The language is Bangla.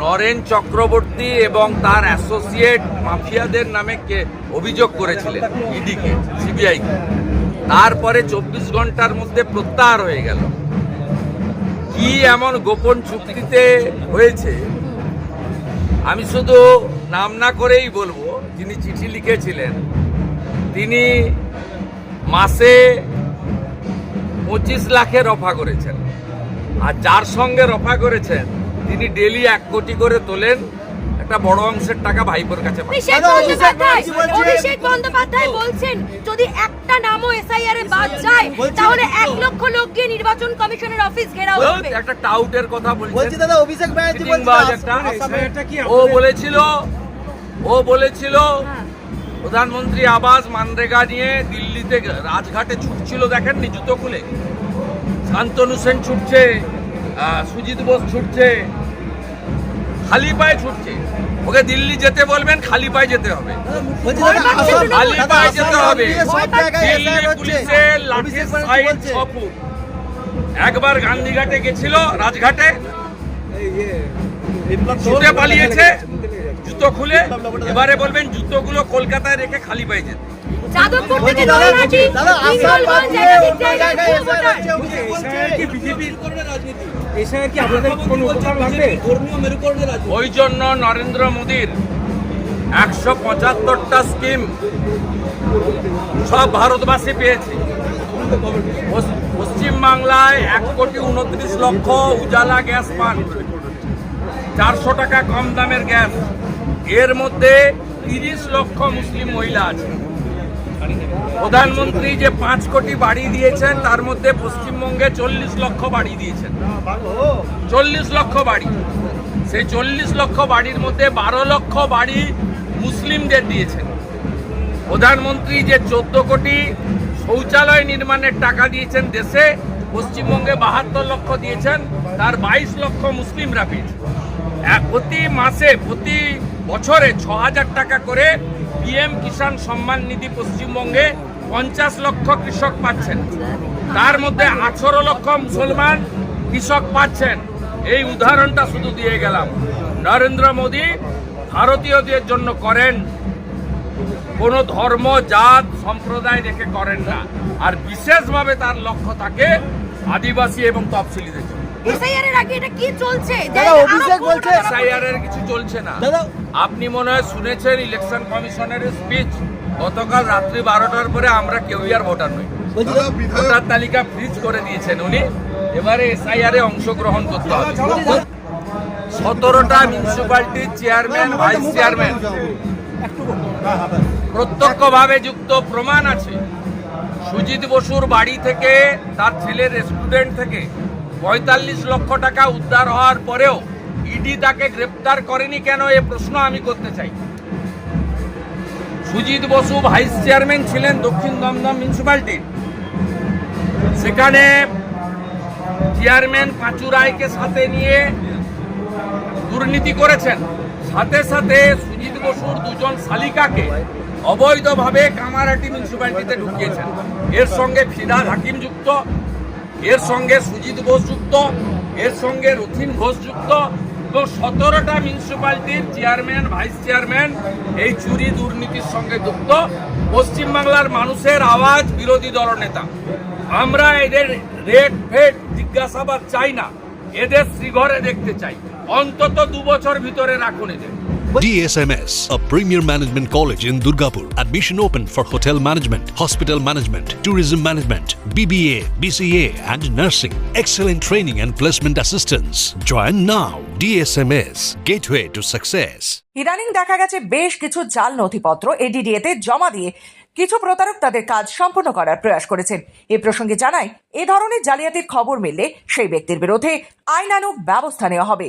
নরেন চক্রবর্তী এবং তার অ্যাসোসিয়েট মাফিয়াদের নামে কে অভিযোগ করেছিলেন? ইডিকে সিবিআইকে তারপরে চব্বিশ ঘণ্টার মধ্যে প্রত্যাহার হয়ে গেল। কি এমন গোপন চুক্তিতে হয়েছে? আমি শুধু নাম না করেই বলব, যিনি চিঠি লিখেছিলেন, তিনি মাসে পঁচিশ লাখের রফা করেছেন। আর যার সঙ্গে রফা করেছেন তিনি ডেলি এক কোটি করে তোলেন একটা বড় অংশের টাকা ভাইপোর কাছে অভিষেক বন্দ্যোপাধ্যায় বলছেন। যদি একটা নামও এসআইআর এ বাদ যায় তাহলে এক লক্ষ লোক গিয়ে নির্বাচন কমিশনের অফিস ঘেরাও করবে। একটা টাউটের কথা বলছি বলছেন দাদা অভিষেক ব্যানার্জি বলছে চিটিংবাজ একটা আসামে- ও বলেছিল ও বলেছিল হ্যাঁ। প্রধানমন্ত্রী আবাস মানরেগা নিয়ে দিল্লিতে রাজঘাটে ছুটছিল দেখেননি জুতো খুলে? শান্তনু সেন ছুটছে সুজিত বোস ছুটছে খালি পায়ে ছুটছে। ওকে দিল্লি যেতে বলবেন খালি পায়ে যেতে হবে। খালি পায়ে যেতে হবে। দিয়ে সব জায়গায় দিল্লি পুলিশের লাঠির সাইজ ছ ফুট একবার গান্ধীঘাটে গেছিল রাজঘাটে। ছুটে পালিয়েছে। জুতো খুলে এবারে বলবেন জুতোগুলো কলকাতায় রেখে খালি যেতে। যাদবপুর থেকে জায়গায়। কি বিজেপি এসআইআর কি আপনাদের কোনো উপকার লাগবে? ওই জন্য নরেন্দ্র মোদীর একশো পঁচাত্তরটা স্কিম সব ভারতবাসী পেয়েছে। পশ্চিমবাংলায় এক কোটি উনত্রিশ লক্ষ উজালা গ্যাস পান। চারশো টাকা কম দামের গ্যাস। এর মধ্যে তিরিশ লক্ষ মুসলিম মহিলা আছে। প্রধানমন্ত্রী যে পাঁচ কোটি বাড়ি দিয়েছেন, তার মধ্যে পশ্চিমবঙ্গে চল্লিশ লক্ষ বাড়ি দিয়েছেন। চল্লিশ লক্ষ বাড়ি। সেই চল্লিশ লক্ষ বাড়ির মধ্যে বারো লক্ষ বাড়ি মুসলিমদের দিয়েছেন। প্রধানমন্ত্রী যে চোদ্দ কোটি শৌচালয় নির্মাণের টাকা দিয়েছেন দেশে, পশ্চিমবঙ্গে বাহাত্তর লক্ষ দিয়েছেন, তার বাইশ লক্ষ মুসলিমরা পেয়েছে প্রতি মাসে, প্রতি বছরে ছ হাজার টাকা করে পিএম কিষাণ সম্মান নিধি পশ্চিমবঙ্গে পঞ্চাশ লক্ষ কৃষক পাচ্ছেন। তার মধ্যে আঠারো লক্ষ মুসলমান কৃষক পাচ্ছেন। এই উদাহরণটা শুধু দিয়ে গেলাম। নরেন্দ্র মোদী ভারতীয়দের জন্য করেন। কোনো ধর্ম, জাত, সম্প্রদায় রেখে করেন না। আর বিশেষভাবে তার লক্ষ্য থাকে আদিবাসী এবং তফসিলিদের জন্য এসআইআর এর আগে এটা কি চলছে? দাদা, অভিষেক বলছে- ভোটার কিছু চলছে না। দাদা আপনি মনে হয় শুনেছেন ইলেকশন কমিশনের স্পিচ গতকাল রাত্রি বারোটার পরে আমরা কেউই আর ভোটার নই। ভোটার তালিকা ফ্রিজ করে দিয়েছেন উনি। এবারে এসআইআর এ অংশগ্রহণ করতে হবে। সতেরোটা মিউনিসিপালিটির চেয়ারম্যান ভাইস চেয়ারম্যান প্রত্যক্ষভাবে যুক্ত প্রমাণ আছে। সুজিত বসুর বাড়ি থেকে তার ছেলের স্টুডেন্ট থেকে পঁয়তাল্লিশ লক্ষ টাকা উদ্ধার হওয়ার পরেও ইডি তাকে গ্রেপ্তার করেনি কেন এ প্রশ্ন আমি করতে চাই। সুজিত বসু ভাইস চেয়ারম্যান ছিলেন দক্ষিণ দমদম মিউনিসিপ্যালিটির সেখানে চেয়ারম্যান পাঁচু রায়কে সাথে নিয়ে দুর্নীতি করেছেন। সাথে সাথে সুজিত বসুর দুজন শালিকাকে অবৈধভাবে কামারহাটি মিউনিসিপ্যালিটিতে ঢুকিয়েছেন। এর সঙ্গে ফিরাদ হাকিম যুক্ত। এর সঙ্গে সুজিত বোস যুক্ত, এর সঙ্গে রথিন ঘোষ যুক্ত এবং সতেরোটা মিউনিসিপ্যালিটির চেয়ারম্যান ভাইস চেয়ারম্যান এই চুরি দুর্নীতির সঙ্গে যুক্ত। পশ্চিমবাংলার মানুষের আওয়াজ বিরোধী দলনেতা। আমরা এদের রেট ফেট জিজ্ঞাসাবাদ চাই না, এদের শ্রীঘরে দেখতে চাই। অন্তত দু বছর ভিতরে রাখুন এদের। DSMS, a premier management college in Durgapur. Admission open for hotel management, hospital management, tourism management, BBA, BCA, and nursing. Excellent training and placement assistance. Join now. DSMS, gateway to success. ইদানিং দেখা গেছে বেশ কিছু জাল নথিপত্র এডিডিএতে জমা দিয়ে কিছু প্রতারক তাদের কাজ সম্পূর্ণ করার প্রয়াস করেছেন এ প্রসঙ্গে জানাই এ ধরনের জালিয়াতির খবর মিললে সেই ব্যক্তির বিরুদ্ধে আইনানুগ ব্যবস্থা নেওয়া হবে